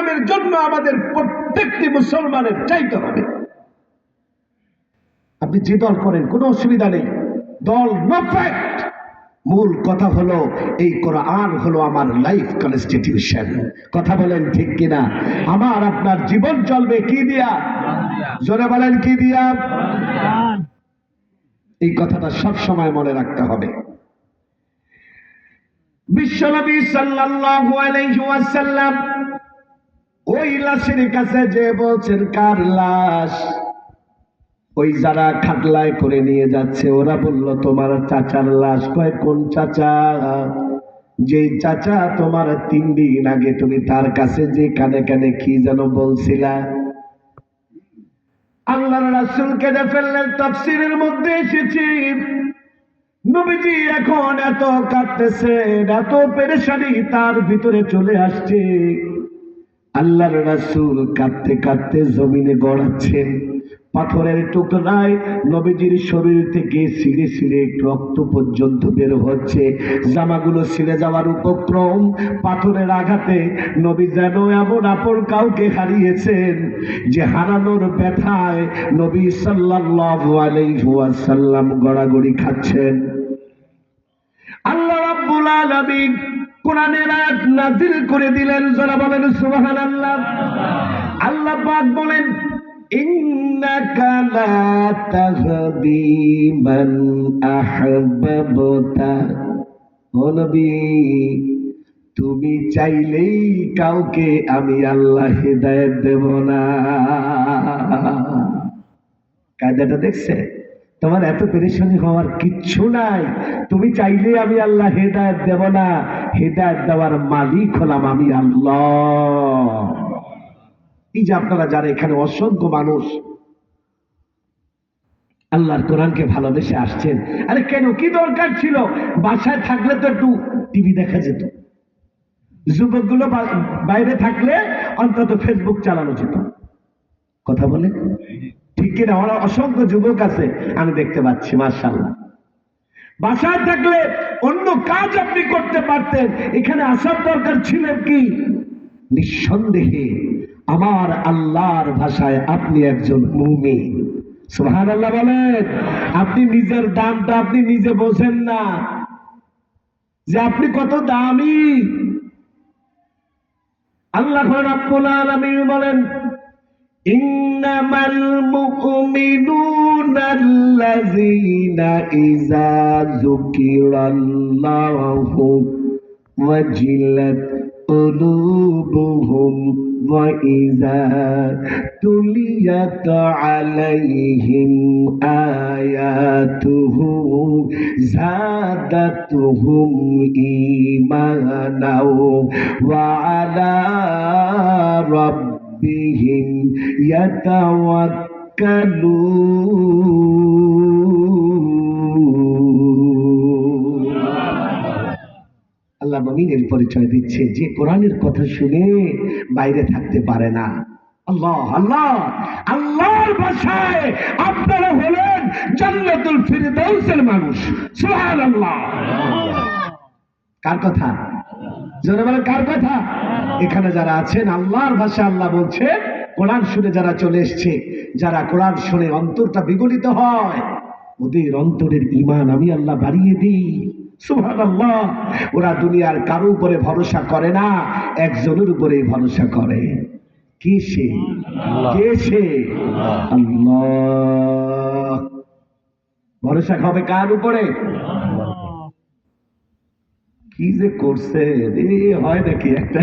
সংগ্রামের জন্য আমাদের প্রত্যেকটি মুসলমানের চাইতে হবে। আপনি যে দল করেন, কোনো অসুবিধা নেই। দল নো মূল কথা হলো, এই কোরআন হলো আমার লাইফ কনস্টিটিউশন কথা বলেন ঠিক কিনা? আমার, আপনার জীবন চলবে কি দিয়া? জোরে বলেন কি দিয়া? এই কথাটা সব সময় মনে রাখতে হবে। বিশ্বনবী সাল্লাল্লাহু আলাইহি ওয়াসাল্লাম ওই লাশের কাছে যে বলছেন, কার লাশ? ওই যারা খাটলায় করে নিয়ে যাচ্ছে, ওরা বলল, তোমার চাচার লাশ। কয়, কোন চাচা? যে চাচা তোমার তিন দিন আগে তুমি তার কাছে যে কানে কানে কি যেন বলছিলা? আল্লাহর রাসুল কেঁদে ফেললেন, তাফসীরের মধ্যে এসেছি। নবীজি এখন এত কাঁদতেছেন, এত পেরেশানি তার ভিতরে চলে আসছে। আল্লাহর রাসূল কাঁদতে কাঁদতে জমিনে গড়াচ্ছেন। পাথরের টুকরায় নবীজির শরীর থেকে ছিঁড়ে ছিঁড়ে রক্ত পর্যন্ত বের হচ্ছে। জামাগুলো ছিঁড়ে যাওয়ার উপক্রম, পাথরের আঘাতে নবী যেন এমন আপন কাউকে হারিয়েছেন যে হারানোর ব্যথায় নবী সাল্লাল্লাহু আলাইহি ওয়াসাল্লাম গড়াগড়ি খাচ্ছেন। আল্লাহ রাব্বুল আলামিন কোরআনের আয়াত নাযিল করে দিলেন, যারা বলেন সুবহানাল্লাহ। আল্লাহ পাক বলেন, ইন্নাকা লা তাহদি মান আহবাবতা ও তুমি চাইলেই কাউকে আমি আল্লাহ হেদায়েত দেব না। কায়দাটা দেখছে? তোমার এত পেরেশানি হওয়ার কিচ্ছু নাই। তুমি চাইলে আমি আল্লাহ হেদায়ত দেব না। হেদায়ত দেওয়ার মালিক হলাম আমি আল্লাহ। এই যে আপনারা যারা এখানে অসংখ্য মানুষ, আল্লাহর কোরআনকে ভালোবেসে আসছেন। আরে কেন? কি দরকার ছিল? বাসায় থাকলে তো একটু টিভি দেখা যেত। যুবকগুলো বাইরে থাকলে অন্তত ফেসবুক চালানো যেত। কথা বলে ঠিক কিনা? আমার অসংখ্য যুবক আছে, আমি দেখতে পাচ্ছি মার্শাল্লাহ বাসায় থাকলে অন্য কাজ আপনি করতে পারতেন, এখানে আসার দরকার ছিল কি? নিঃসন্দেহে আমার আল্লাহর ভাষায় আপনি একজন মুমিন। সুহান আল্লাহ বলেন, আপনি নিজের দামটা আপনি নিজে বোঝেন না যে আপনি কত দামি। আল্লাহ বলেন إنما المؤمنون الذين إذا ذكر الله وجلت قلوبهم وإذا تليت عليهم آياته زادتهم إيمانا وعلى ربهم يتوكلون আল্লাহ মমিনের পরিচয় দিচ্ছে যে কোরআনের কথা শুনে বাইরে থাকতে পারে না আল্লাহ আল্লাহ আল্লাহর ভাষায় আপনারা হলেন জান্নাতুল ফিরদাউসের মানুষ সুবহানাল্লাহ কার কথা জোরে বলেন কার কথা? এখানে যারা আছেন আল্লাহর ভাষা আল্লাহ বলছে কোরআন শুনে যারা চলে এসছে যারা কোরআন শুনে অন্তরটা বিগলিত হয় ওদের অন্তরের ইমান আমি আল্লাহ বাড়িয়ে দিই। ওরা দুনিয়ার কারও উপরে ভরসা করে না একজনের উপরে ভরসা করে। কে সে? কে সে? আল্লাহ। ভরসা হবে কার উপরে? কি যে করছে? এ হয় নাকি একটা